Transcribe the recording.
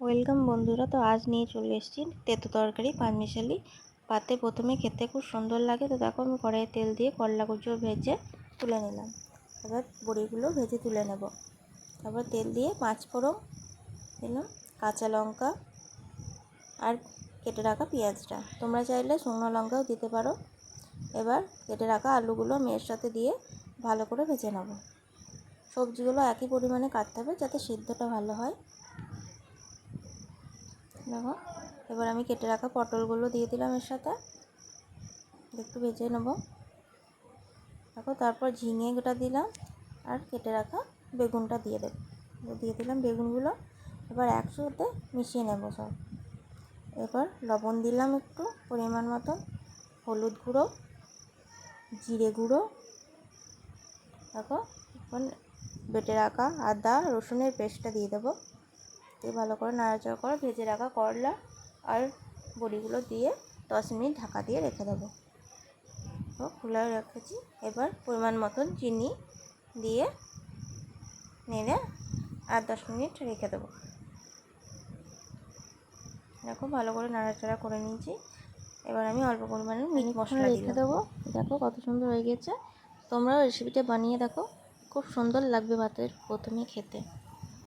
Welcome বন্ধুরা, তো আজ নিয়ে চলে এসেছি তেতো তরকারি পাঁচমিশালি পাতে প্রথমে খেতে খুব সুন্দর লাগে, তো দেখো আমি কড়াইয়ে তেল দিয়ে করলা কুচো ভেজে তুলে নিলাম। এবার বড়িগুলো ভেজে তুলে নেব। তারপর তেল দিয়ে পাঁচ ফোড়ন দিলাম কাঁচা লঙ্কা আর কেটে রাখা পেঁয়াজটা। তোমরা চাইলে শুকনো লঙ্কাও দিতে পারো। এবার কেটে রাখা আলুগুলো মেয়ের সাথে দিয়ে ভালো করে ভেজে নেব। সবজিগুলো একই পরিমাণে কাটতে হবে যাতে সিদ্ধটা ভালো হয়। দেখো, এবার আমি কেটে রাখা পটলগুলো দিয়ে দিলাম এর সাথে। একটু ভেজে নেব। দেখো, তারপর ঝিঙে গোটা দিলাম আর কেটে রাখা বেগুনটা দিয়ে দেব। দিয়ে দিলাম বেগুনগুলো। এবার একসাথে মিশিয়ে নেব সব। এবার লবণ দিলাম একটু পরিমাণ মতো হলুদ গুঁড়ো, জিরে গুঁড়ো। দেখো, এখন বেটে রাখা আদা রসুনের পেস্টটা দিয়ে দেবো। দিয়ে ভালো করে নাড়াচাড়া করে ভেজে রাখা করলা আর বড়িগুলো দিয়ে দশ মিনিট ঢাকা দিয়ে রেখে দেবো। খোলা রেখেছি। এবার পরিমাণ মতন চিনি দিয়ে নেড়ে আর দশ মিনিট রেখে দেবো। দেখো ভালো করে নাড়াচাড়া করে নিয়েছি। এবার আমি অল্প পরিমাণে মিট মশলা রেখে দেবো। দেখো কত সুন্দর হয়ে গেছে। তোমরাও রেসিপিটা বানিয়ে দেখো। খুব সুন্দর লাগবে ভাতের প্রথমে খেতে।